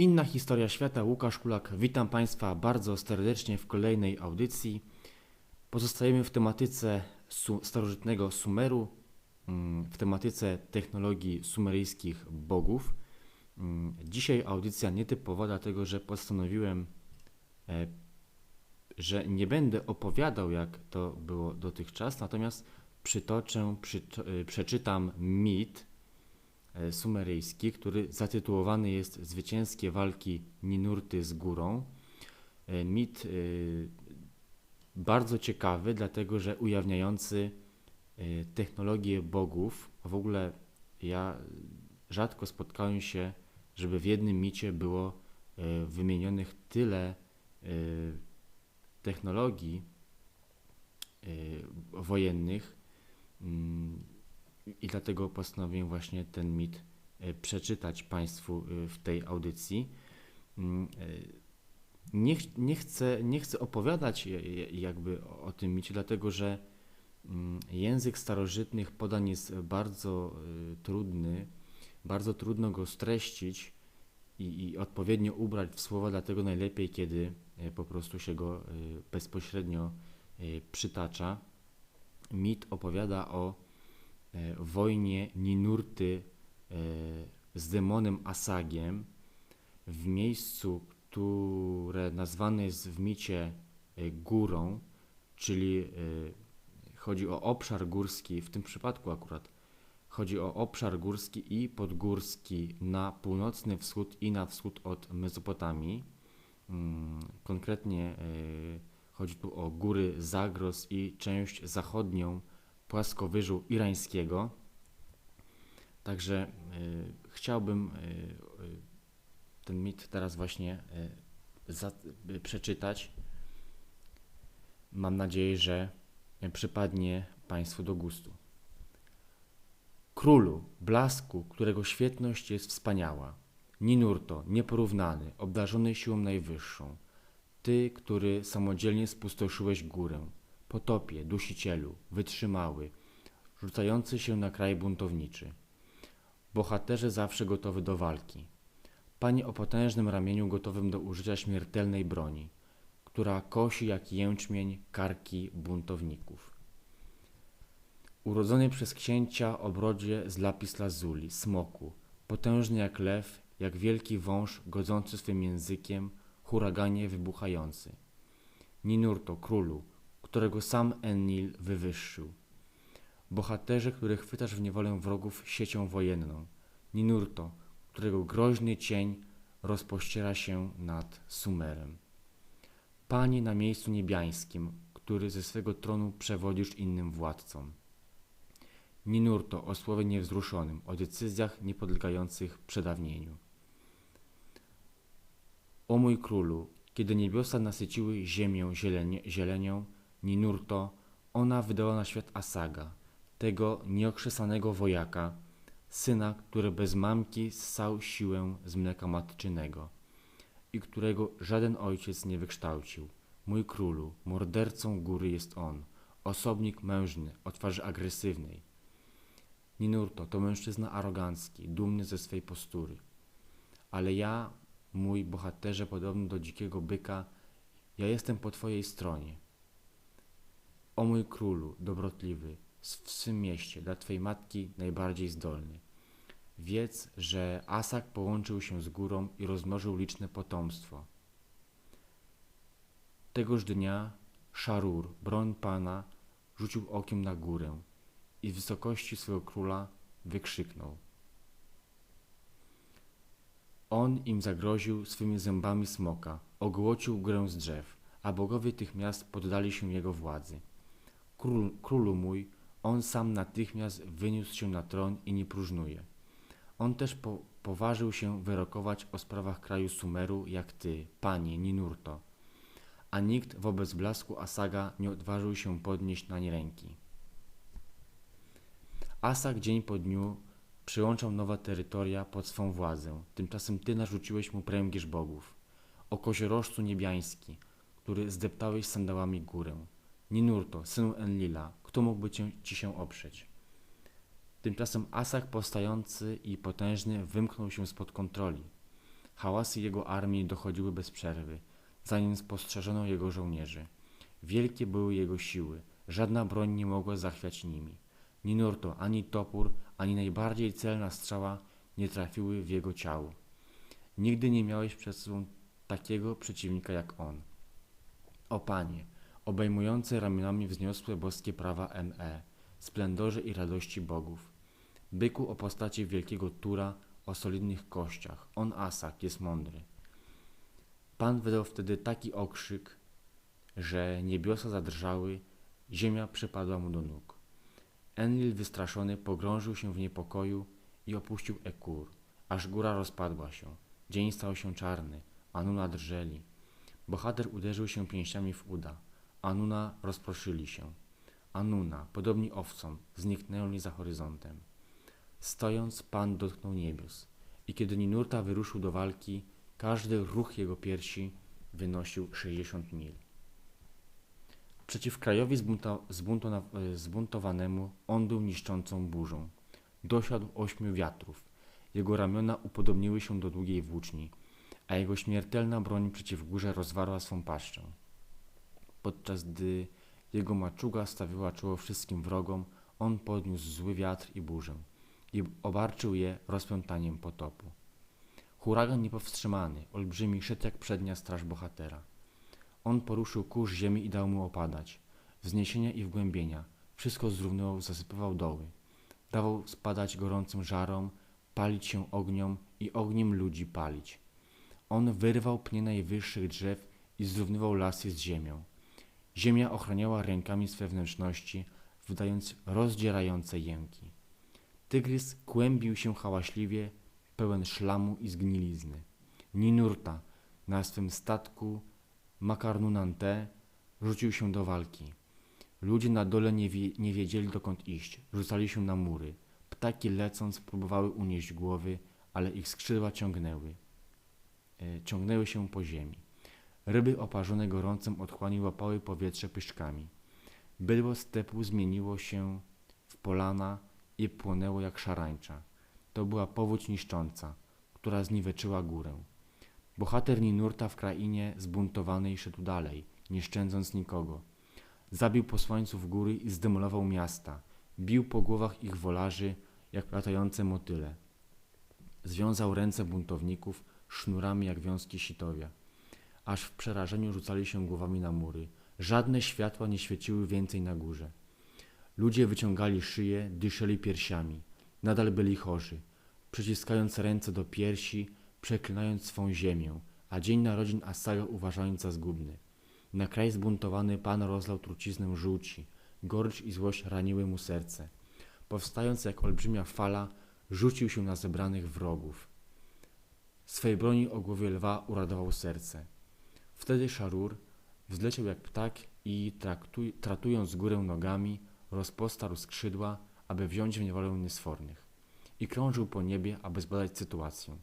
Inna historia świata, Łukasz Kulak. Witam Państwa bardzo serdecznie w kolejnej audycji. Pozostajemy w tematyce starożytnego Sumeru, mm, w tematyce technologii sumeryjskich bogów. Mm, Dzisiaj audycja nietypowa, dlatego że postanowiłem, e, że nie będę opowiadał, jak to było dotychczas, natomiast przytoczę, przyto- e, przeczytam mit sumeryjski, który zatytułowany jest Zwycięskie walki Ninurty z górą. E, Mit e, bardzo ciekawy, dlatego że ujawniający e, technologię bogów. W ogóle ja rzadko spotkałem się, żeby w jednym micie było e, wymienionych tyle e, technologii e, wojennych. I dlatego postanowiłem właśnie ten mit e, przeczytać Państwu e, w tej audycji. Mm, e, Nie, nie, chcę, nie chcę opowiadać jakby o, tym micie, dlatego że mm, język starożytnych podań jest bardzo trudny, bardzo trudno go streścić i, i odpowiednio ubrać w słowa, dlatego najlepiej, kiedy po prostu się go bezpośrednio przytacza. Mit opowiada o wojnie Ninurty e, z demonem Asagiem w miejscu, które nazwane jest w micie e, górą, czyli e, chodzi o obszar górski, w tym przypadku akurat chodzi o obszar górski i podgórski na północny wschód i na wschód od Mezopotamii. Mm, Konkretnie e, chodzi tu o góry Zagros i część zachodnią płaskowyżu irańskiego. Także y, chciałbym y, y, ten mit teraz właśnie y, za, y, przeczytać. Mam nadzieję, że przypadnie Państwu do gustu. Królu, blasku, którego świetność jest wspaniała, Ninurto, nieporównany, obdarzony siłą najwyższą, Ty, który samodzielnie spustoszyłeś górę, potopie, dusicielu, wytrzymały, rzucający się na kraj buntowniczy. Bohaterze zawsze gotowy do walki. Panie o potężnym ramieniu gotowym do użycia śmiertelnej broni, która kosi jak jęczmień karki buntowników. Urodzony przez księcia o brodzie z lapis lazuli, smoku, potężny jak lew, jak wielki wąż godzący swym językiem, huraganie wybuchający. Ninurto, królu, którego sam Enlil wywyższył. Bohaterze, których chwytasz w niewolę wrogów siecią wojenną. Ninurto, którego groźny cień rozpościera się nad Sumerem. Panie na miejscu niebiańskim, który ze swego tronu przewodzisz innym władcom. Ninurto o słowie niewzruszonym, o decyzjach niepodlegających przedawnieniu. O mój królu, kiedy niebiosa nasyciły ziemię zielenie, zielenią, Ninurto, ona wydała na świat Asaga, tego nieokrzesanego wojaka, syna, który bez mamki ssał siłę z mleka matczynego i którego żaden ojciec nie wykształcił. Mój królu, mordercą góry jest on, osobnik mężny, o twarzy agresywnej. Ninurto to mężczyzna arogancki, dumny ze swej postury. Ale ja, mój bohaterze podobny do dzikiego byka, ja jestem po twojej stronie. O mój królu, dobrotliwy, w swym mieście, dla twojej matki najbardziej zdolny. Wiedz, że Asak połączył się z górą i rozmnożył liczne potomstwo. Tegoż dnia Szarur, broń pana, rzucił okiem na górę i z wysokości swego króla wykrzyknął. On im zagroził swymi zębami smoka, ogłocił górę z drzew, a bogowie tych miast poddali się jego władzy. Król, królu mój, on sam natychmiast wyniósł się na tron i nie próżnuje. On też po, poważył się wyrokować o sprawach kraju Sumeru, jak ty, panie Ninurto. A nikt wobec blasku Asaga nie odważył się podnieść nań ręki. Asag dzień po dniu przyłączał nowe terytoria pod swą władzę. Tymczasem ty narzuciłeś mu pręgierz bogów. O koziorożcu niebiański, który zdeptałeś sandałami górę. Ninurto, synu Enlila, kto mógłby ci się oprzeć? Tymczasem Asak powstający i potężny wymknął się spod kontroli. Hałasy jego armii dochodziły bez przerwy, zanim spostrzeżono jego żołnierzy. Wielkie były jego siły, żadna broń nie mogła zachwiać nimi. Ni nurto, ani topór, ani najbardziej celna strzała nie trafiły w jego ciało. Nigdy nie miałeś przed sobą takiego przeciwnika jak on. O Panie, obejmujący ramionami wzniosłe boskie prawa ME, splendorze i radości bogów. Byku o postaci wielkiego Tura, o solidnych kościach, on Asak jest mądry. Pan wydał wtedy taki okrzyk, że niebiosa zadrżały, ziemia przypadła mu do nóg. Enlil wystraszony pogrążył się w niepokoju i opuścił Ekur, aż góra rozpadła się. Dzień stał się czarny, Anuna drżeli. Bohater uderzył się pięściami w uda. Anuna rozproszyli się. Anuna, podobni owcom, zniknęli za horyzontem. Stojąc, Pan dotknął niebios i kiedy Ninurta wyruszył do walki, każdy ruch jego piersi wynosił 60 mil. Przeciw krajowi e, zbuntowanemu on był niszczącą burzą. Dosiadł ośmiu wiatrów. Jego ramiona upodobniły się do długiej włóczni, a jego śmiertelna broń przeciw górze rozwarła swą paszczę. Podczas gdy jego maczuga stawiła czoło wszystkim wrogom, on podniósł zły wiatr i burzę i obarczył je rozpętaniem potopu. Huragan niepowstrzymany, olbrzymi szedł jak przednia straż bohatera. On poruszył kurz ziemi i dał mu opadać. Wzniesienia i wgłębienia. Wszystko zrównywał, zasypywał doły. Dawał spadać gorącym żarom, palić się ogniom i ogniem ludzi palić. On wyrwał pnie najwyższych drzew i zrównywał lasy z ziemią. Ziemia ochraniała rękami swe wnętrzności, wydając rozdzierające jęki. Tygrys kłębił się hałaśliwie, pełen szlamu i zgnilizny. Ninurta na swym statku Makarnunante rzucił się do walki. Ludzie na dole nie, wie, nie wiedzieli dokąd iść, rzucali się na mury. Ptaki lecąc próbowały unieść głowy, ale ich skrzydła ciągnęły. E, ciągnęły się po ziemi. Ryby oparzone gorącym otchłani łapały powietrze pyszczkami. Bydło stepu zmieniło się w polana i płonęło jak szarańcza. To była powódź niszcząca, która zniweczyła górę. Bohater Ninurta w krainie zbuntowanej szedł dalej, nie szczędząc nikogo. Zabił posłańców góry i zdemolował miasta. Bił po głowach ich wolarzy, jak latające motyle. Związał ręce buntowników sznurami jak wiązki sitowia. Aż w przerażeniu rzucali się głowami na mury. Żadne światła nie świeciły więcej na górze. Ludzie wyciągali szyje, dyszeli piersiami. Nadal byli chorzy. Przyciskając ręce do piersi, przeklinając swą ziemię, a dzień narodzin Asaga uważając za zgubny. Na kraj zbuntowany Pan rozlał truciznę żółci, gorycz i złość raniły mu serce. Powstając jak olbrzymia fala, rzucił się na zebranych wrogów. Swej broni o głowie lwa uradował serce. Wtedy Szarur wzleciał jak ptak i traktuj, tratując górę nogami, rozpostarł skrzydła, aby wziąć w niewolę niesfornych. I krążył po niebie, aby zbadać sytuację.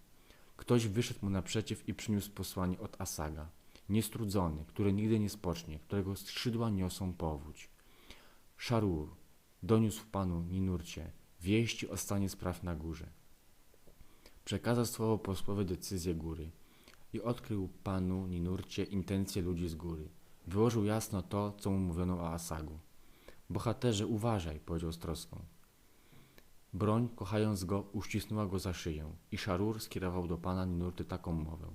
Ktoś wyszedł mu naprzeciw i przyniósł posłanie od Asaga, niestrudzony, który nigdy nie spocznie, którego skrzydła niosą powódź. Szarur doniósł panu Ninurcie wieści o stanie spraw na górze. Przekazał słowo posłowi decyzję góry i odkrył panu Ninurcie intencje ludzi z góry. Wyłożył jasno to, co mu mówiono o Asagu. Bohaterze, uważaj, powiedział z troską. Broń, kochając go, uścisnęła go za szyję i Szarur skierował do pana Ninurty taką mowę.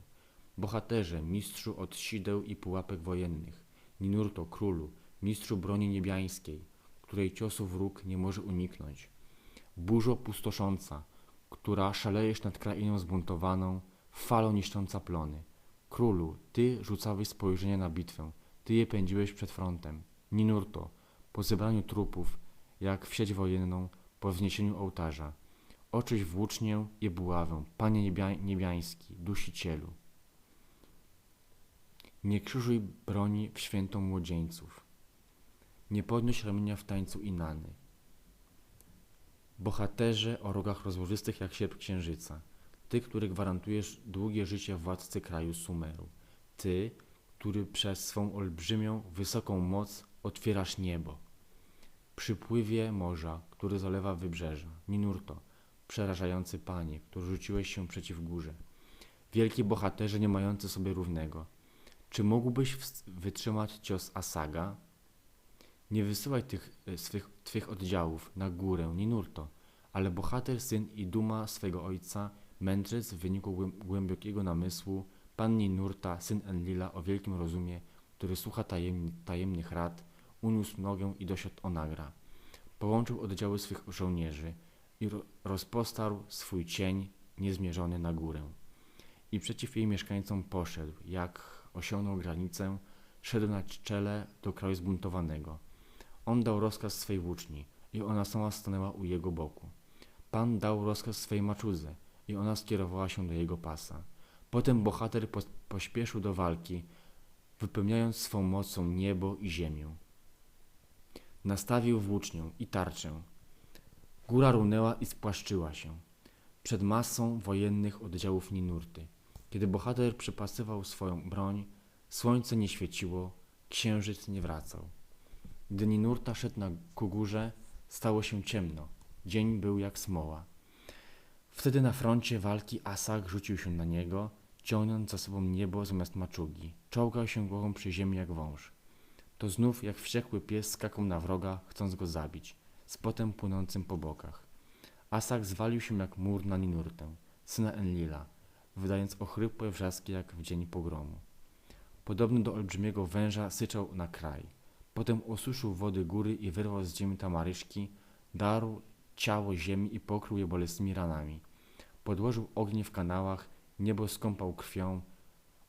Bohaterze, mistrzu od sideł i pułapek wojennych, Ninurto, królu, mistrzu broni niebiańskiej, której ciosu wróg nie może uniknąć. Burzo pustosząca, która szalejesz nad krainą zbuntowaną, falo niszcząca plony. Królu, ty rzucałeś spojrzenie na bitwę, ty je pędziłeś przed frontem. Ninurto, po zebraniu trupów, jak w sieć wojenną, po wzniesieniu ołtarza. Oczyś włócznię i buławę, Panie niebia niebiański, dusicielu. Nie krzyżuj broni w świętą młodzieńców. Nie podnoś ramienia w tańcu Inany. Bohaterze o rogach rozłożystych jak sierp księżyca. Ty, który gwarantujesz długie życie władcy kraju Sumeru. Ty, który przez swą olbrzymią, wysoką moc otwierasz niebo. Przypływie morza, który zalewa wybrzeża. Ninurto, przerażający panie, który rzuciłeś się przeciw górze. wielki bohaterze nie mający sobie równego. Czy mógłbyś wytrzymać cios Asaga? Nie wysyłaj tych e, swych, twych oddziałów na górę, Ninurto, ale bohater, syn i duma swego ojca, mędrzec w wyniku głę- głębokiego namysłu, pan Ninurta, syn Enlila o wielkim rozumie, który słucha tajem, tajemnych rad, uniósł nogę i dosiadł Onagra. Połączył oddziały swych żołnierzy i ro, rozpostarł swój cień niezmierzony na górę. I przeciw jej mieszkańcom poszedł, jak osiągnął granicę, szedł na czele do kraju zbuntowanego. On dał rozkaz swej włóczni i ona sama stanęła u jego boku. Pan dał rozkaz swej maczudze i ona skierowała się do jego pasa. Potem bohater pośpieszył do walki, wypełniając swą mocą niebo i ziemię. Nastawił włócznię i tarczę. Góra runęła i spłaszczyła się przed masą wojennych oddziałów Ninurty. Kiedy bohater przypasywał swoją broń, słońce nie świeciło, księżyc nie wracał. Gdy Ninurta szedł na ku górze, stało się ciemno. Dzień był jak smoła. Wtedy na froncie walki Asag rzucił się na niego, ciągnąc za sobą niebo zamiast maczugi. Czołgał się głową przy ziemi jak wąż. To znów jak wściekły pies skakał na wroga, chcąc go zabić, z potem płynącym po bokach. Asag zwalił się jak mur na Ninurtę, syna Enlila, wydając ochrypłe wrzaski jak w dzień pogromu. Podobny do olbrzymiego węża syczał na kraj. Potem osuszył wody góry i wyrwał z ziemi tamaryszki, darł ciało ziemi i pokrył je bolesnymi ranami. Podłożył ognie w kanałach, niebo skąpał krwią,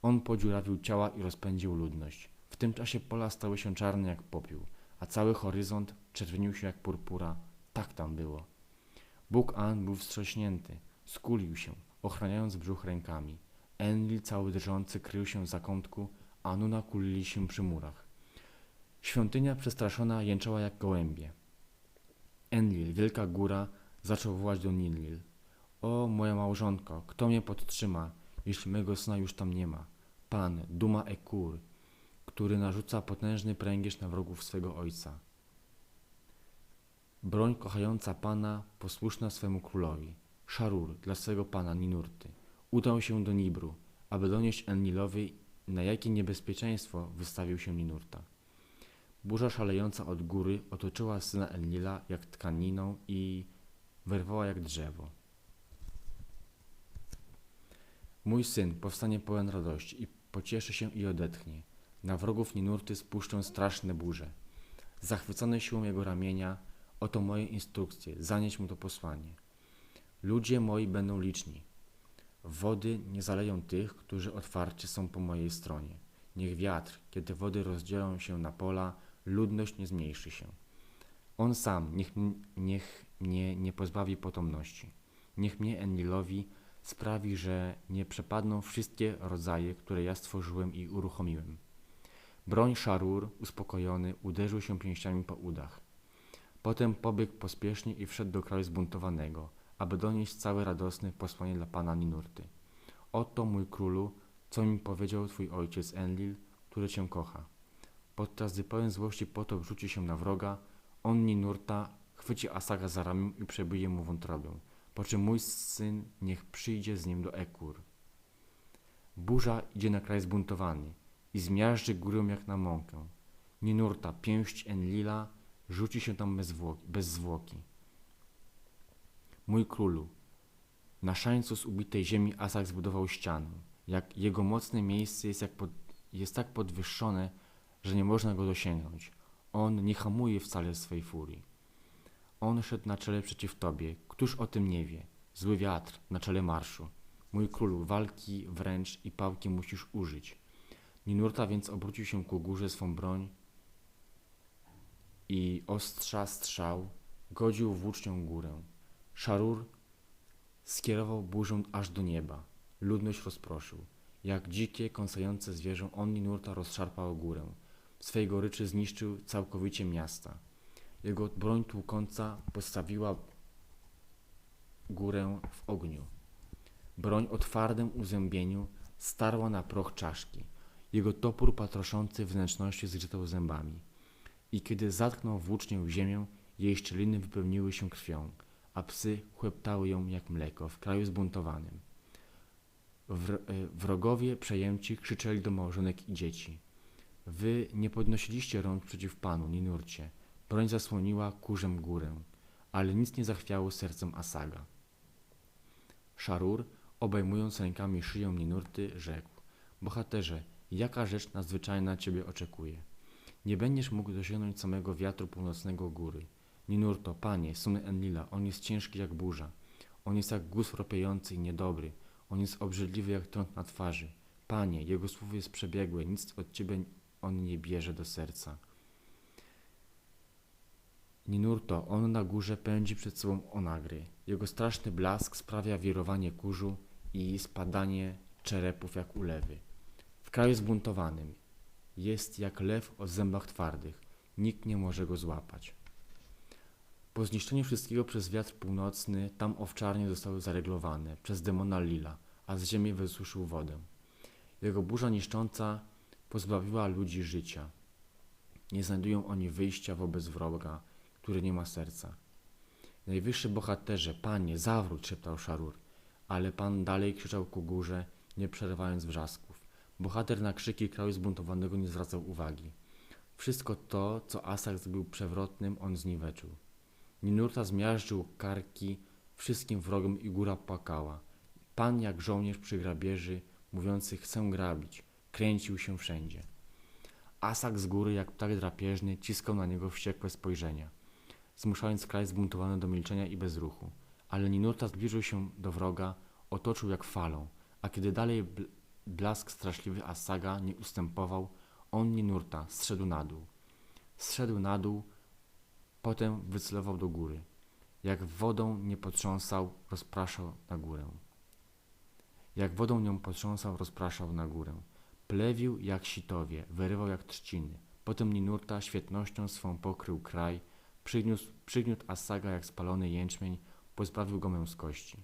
on podziurawił ciała i rozpędził ludność. W tym czasie pola stały się czarne jak popiół, a cały horyzont czerwienił się jak purpura. Tak tam było. Bóg An był wstrząśnięty, skulił się, ochraniając brzuch rękami. Enlil cały drżący krył się w zakątku, a Nuna kulili się przy murach. Świątynia przestraszona jęczała jak gołębie. Enlil, wielka góra, zaczął wołać do Ninlil. O, moja małżonko, kto mnie podtrzyma, jeśli mego syna już tam nie ma? Pan, Duma Ekur, który narzuca potężny pręgierz na wrogów swego ojca. Broń kochająca pana, posłuszna swemu królowi. Szarur dla swego pana Ninurty. Udał się do Nibru, aby donieść Enlilowi, na jakie niebezpieczeństwo wystawił się Ninurta. Burza szalejąca od góry otoczyła syna Enlila jak tkaniną i wyrwała jak drzewo. Mój syn powstanie pełen radości i pocieszy się i odetchnie. Na wrogów Ninurty spuszczę straszne burze. Zachwycony siłą jego ramienia, oto moje instrukcje, zanieść mu to posłanie. Ludzie moi będą liczni. Wody nie zaleją tych, którzy otwarcie są po mojej stronie. Niech wiatr, kiedy wody rozdzielą się na pola, ludność nie zmniejszy się. On sam niech, niech mnie nie pozbawi potomności. Niech mnie Enlilowi sprawi, że nie przepadną wszystkie rodzaje, które ja stworzyłem i uruchomiłem. Broń Szarur, uspokojony, uderzył się pięściami po udach. Potem pobiegł pospiesznie i wszedł do kraju zbuntowanego, aby donieść całe radosne posłanie dla pana Ninurty. Oto, mój królu, co mi powiedział twój ojciec Enlil, który cię kocha. Podczas gdy pełen złości potop rzuci się na wroga, on Ninurta chwyci Asaga za ramię i przebije mu wątrobę, po czym mój syn niech przyjdzie z nim do Ekur. Burza idzie na kraj zbuntowany i zmiażdży górę jak na mąkę. Ninurta, pięść Enlila, rzuci się tam bez, zwłoki, bez zwłoki. Mój królu, na szańcu z ubitej ziemi Asak zbudował ścianę. Jak jego mocne miejsce jest, jak pod, jest tak podwyższone, że nie można go dosięgnąć. On nie hamuje wcale swej furii. On szedł na czele przeciw tobie. Któż o tym nie wie? Zły wiatr na czele marszu. Mój królu, walki wręcz i pałki musisz użyć. Ninurta więc obrócił się ku górze swą broń i ostrza strzał godził włócznią górę. Szarur skierował burzę aż do nieba. Ludność rozproszył. Jak dzikie, kąsające zwierzę, on Ninurta rozszarpał górę. Swej goryczy zniszczył całkowicie miasta. Jego broń tłukąca postawiła górę w ogniu. Broń o twardym uzębieniu starła na proch czaszki. Jego topór patroszący wnętrzności zgrzytał zębami. I kiedy zatknął włócznię w ziemię, jej szczeliny wypełniły się krwią, a psy chłeptały ją jak mleko w kraju zbuntowanym. Wr- y, wrogowie przejęci krzyczeli do małżonek i dzieci. Wy nie podnosiliście rąk przeciw Panu, Ninurcie. Broń zasłoniła kurzem górę, ale nic nie zachwiało sercem Asaga. Szarur, obejmując rękami szyję Ninurty, rzekł: Bohaterze, jaka rzecz nadzwyczajna ciebie oczekuje? Nie będziesz mógł dosięgnąć samego wiatru północnego góry. Ninurto, panie, syn Enlila, on jest ciężki jak burza. On jest jak guz ropiejący i niedobry. On jest obrzydliwy jak trąd na twarzy. Panie, jego słowo jest przebiegłe, nic od ciebie on nie bierze do serca. Ninurto, on na górze pędzi przed sobą onagry. Jego straszny blask sprawia wirowanie kurzu i spadanie czerepów jak ulewy. W kraju zbuntowanym jest jak lew o zębach twardych. Nikt nie może go złapać. Po zniszczeniu wszystkiego przez wiatr północny, tam owczarnie zostały zareglowane przez demona Lila, a z ziemi wysuszył wodę. Jego burza niszcząca pozbawiła ludzi życia. Nie znajdują oni wyjścia wobec wroga, który nie ma serca. Najwyższy bohaterze, panie, zawróć, szeptał Szarur, ale pan dalej krzyczał ku górze, nie przerywając wrzasków. Bohater na krzyki kraju zbuntowanego nie zwracał uwagi. Wszystko to, co Asak zrobił przewrotnym, on zniweczył. Ninurta zmiażdżył karki wszystkim wrogom i góra płakała. Pan jak żołnierz przy grabieży, mówiący chcę grabić, kręcił się wszędzie. Asak z góry, jak ptak drapieżny, ciskał na niego wściekłe spojrzenia, zmuszając kraj zbuntowany do milczenia i bezruchu. Ale Ninurta zbliżył się do wroga, otoczył jak falą, a kiedy dalej bl- blask straszliwy Asaga nie ustępował, on Ninurta zszedł na dół. Zszedł na dół, potem wycelował do góry. Jak wodą nie potrząsał, rozpraszał na górę. Jak wodą nią potrząsał, rozpraszał na górę. Plewił jak sitowie, wyrywał jak trzciny. Potem Ninurta świetnością swą pokrył kraj, przygniósł, przygniótł Asaga jak spalony jęczmień, pozbawił go męskości.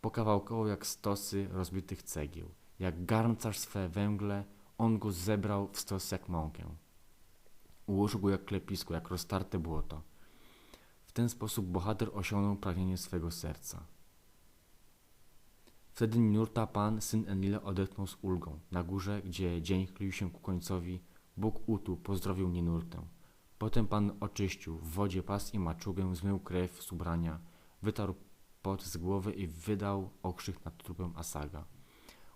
Pokawałkował jak stosy rozbitych cegieł. Jak garncarz swe węgle, on go zebrał w stos jak mąkę. Ułożył go jak klepisko, jak roztarte błoto. W ten sposób bohater osiągnął pragnienie swego serca. Wtedy Ninurta Pan, syn Enlila, odetchnął z ulgą. Na górze, gdzie dzień chylił się ku końcowi, Bóg Utu pozdrowił Ninurtę. Potem Pan oczyścił w wodzie pas i maczugę, zmył krew z ubrania, wytarł pot z głowy i wydał okrzyk nad trupem Asaga.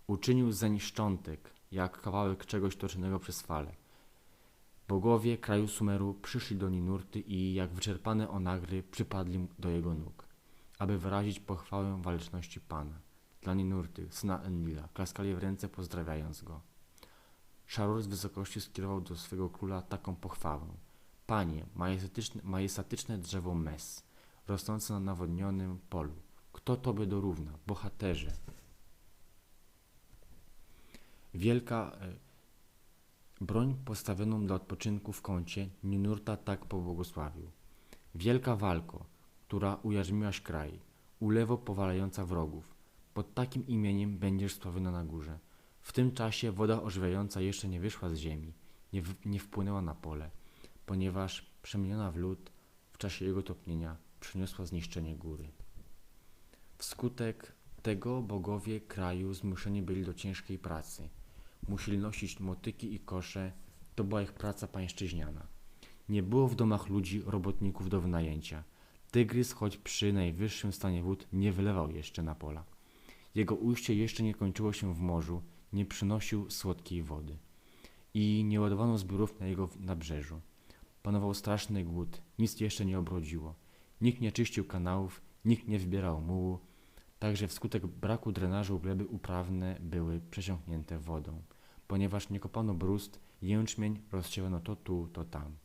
Uczynił zeń szczątek, jak kawałek czegoś toczonego przez fale. Bogowie kraju Sumeru przyszli do Ninurty i jak wyczerpane onagry przypadli do jego nóg, aby wyrazić pochwałę waleczności Pana. Dla Ninurty, syna Enlila, klaskali w ręce pozdrawiając go. Szarur z wysokości skierował do swego króla taką pochwałę. Panie, majestatyczne, majestatyczne drzewo Mes, rosnące na nawodnionym polu. Kto tobie dorówna, bohaterze? Wielka e, broń postawioną dla odpoczynku w kącie Ninurta tak pobłogosławił. Wielka walko, która ujarzmiłaś kraj, ulewo powalająca wrogów. Pod takim imieniem będziesz sławiona na górze. W tym czasie woda ożywiająca jeszcze nie wyszła z ziemi, nie, w, nie wpłynęła na pole, ponieważ przemieniona w lód w czasie jego topnienia przyniosła zniszczenie góry. Wskutek tego bogowie kraju zmuszeni byli do ciężkiej pracy. Musieli nosić motyki i kosze, to była ich praca pańszczyźniana. Nie było w domach ludzi robotników do wynajęcia. Tygrys, choć przy najwyższym stanie wód, nie wylewał jeszcze na pola. Jego ujście jeszcze nie kończyło się w morzu, nie przynosił słodkiej wody. I nie ładowano zbiorów na jego nabrzeżu. Panował straszny głód, nic jeszcze nie obrodziło. Nikt nie czyścił kanałów, nikt nie wybierał mułu, także wskutek braku drenażu gleby uprawne były przesiąknięte wodą, ponieważ nie kopano brust, jęczmień rozsiewano to tu, to tam.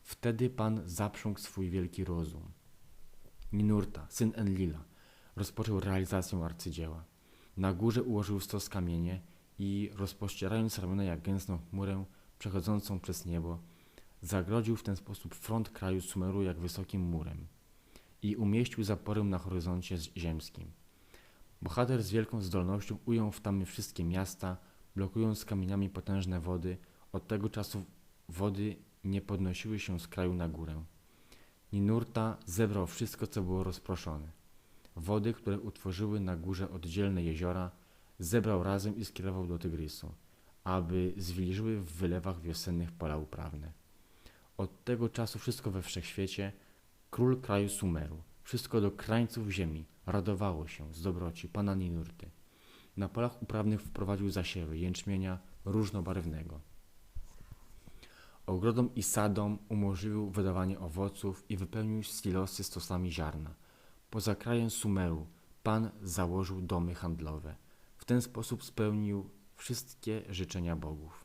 Wtedy Pan zaprzągł swój wielki rozum. Ninurta, syn Enlila, rozpoczął realizację arcydzieła. Na górze ułożył stos kamienie i rozpościerając ramiona jak gęstą chmurę przechodzącą przez niebo, zagrodził w ten sposób front kraju Sumeru jak wysokim murem i umieścił zaporę na horyzoncie ziemskim. Bohater z wielką zdolnością ujął w tamy wszystkie miasta, blokując kamieniami potężne wody. Od tego czasu wody nie podnosiły się z kraju na górę. Ninurta zebrał wszystko, co było rozproszone. Wody, które utworzyły na górze oddzielne jeziora, zebrał razem i skierował do Tygrysu, aby zwilżyły w wylewach wiosennych pola uprawne. Od tego czasu wszystko we wszechświecie, król kraju Sumeru, wszystko do krańców ziemi, radowało się z dobroci pana Ninurty. Na polach uprawnych wprowadził zasiewy jęczmienia różnobarwnego. Ogrodom i sadom umożliwił wydawanie owoców i wypełnił silosy stosami ziarna. Poza krajem Sumeru Pan założył domy handlowe. W ten sposób spełnił wszystkie życzenia bogów,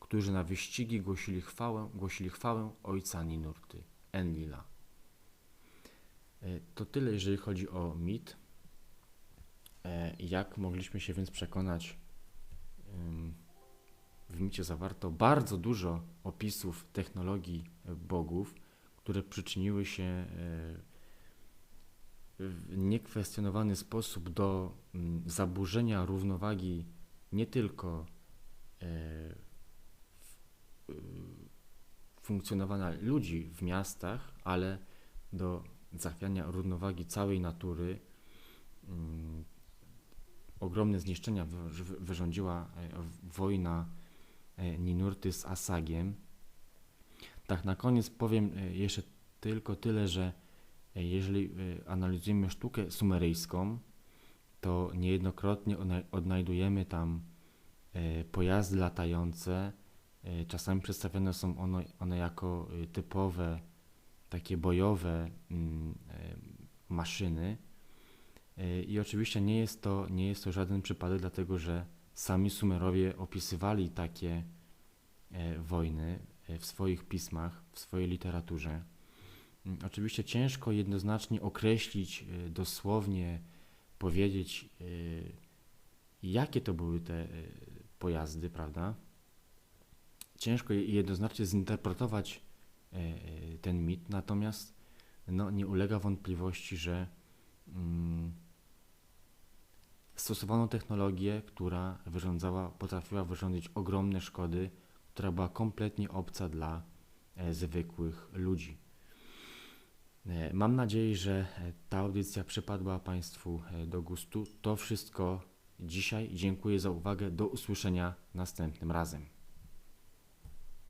którzy na wyścigi głosili chwałę, głosili chwałę ojca Ninurty, Enlila. E, To tyle, jeżeli chodzi o mit. E, Jak mogliśmy się więc przekonać, w micie zawarto bardzo dużo opisów technologii bogów, które przyczyniły się e, w niekwestionowany sposób do mm, zaburzenia równowagi nie tylko e, y, funkcjonowania ludzi w miastach, ale do zachwiania równowagi całej natury. Mm, Ogromne zniszczenia wy- wy- wyrządziła e, wojna e, Ninurty z Asagiem. Tak, na koniec powiem e, jeszcze tylko tyle, że e, jeżeli e, analizujemy sztukę sumeryjską, to niejednokrotnie odnajdujemy tam e, pojazdy latające. E, Czasami przedstawione są one, one jako e, typowe, takie bojowe mm, e, maszyny. I oczywiście nie jest to, nie jest to żaden przypadek, dlatego że sami Sumerowie opisywali takie wojny w swoich pismach, w swojej literaturze. Oczywiście ciężko jednoznacznie określić, e, dosłownie powiedzieć, e, jakie to były te e, pojazdy, prawda? Ciężko je- jednoznacznie zinterpretować ten mit, natomiast no, nie ulega wątpliwości, że mm, stosowano technologię, która wyrządzała, potrafiła wyrządzić ogromne szkody, która była kompletnie obca dla zwykłych ludzi. E, Mam nadzieję, że e, ta audycja przypadła Państwu e, do gustu. To wszystko dzisiaj. Dziękuję za uwagę. Do usłyszenia następnym razem.